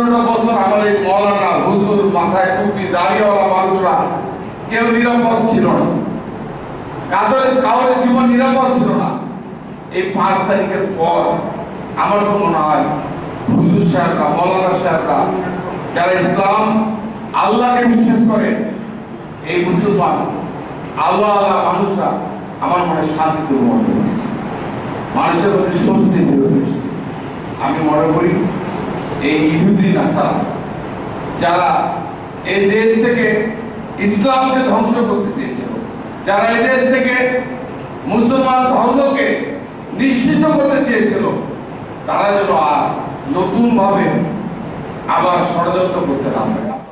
পনেরোটা বছর আমার এই মৌলানা হুজুর মাথায় টুপি দাড়িওয়ালা মানুষরা কেউ নিরাপদ ছিল না। কাদের কাউরের জীবন নিরাপদ ছিল না। এই পাঁচ তারিখের পর আমার তো মনে হয় হুজুর সাহেবরা, মৌলানা সাহেবরা, যারা ইসলাম আল্লাহকে বিশ্বাস করে, এই মুসলমান আল্লাহ আল্লাহ মানুষরা আমার মনে মনে হয়েছে মানুষের মধ্যে স্বস্তি আমি মনে করি এই ইহুদি নাসারা যারা এই দেশ থেকে ইসলামকে ধ্বংস করতে চেয়েছিল, যারা এই দেশ থেকে মুসলমান ধর্মকে নিশ্চিত করতে চেয়েছিল, তারা যেন আর নতুনভাবে আবার ষড়যন্ত্র করতে না পারে।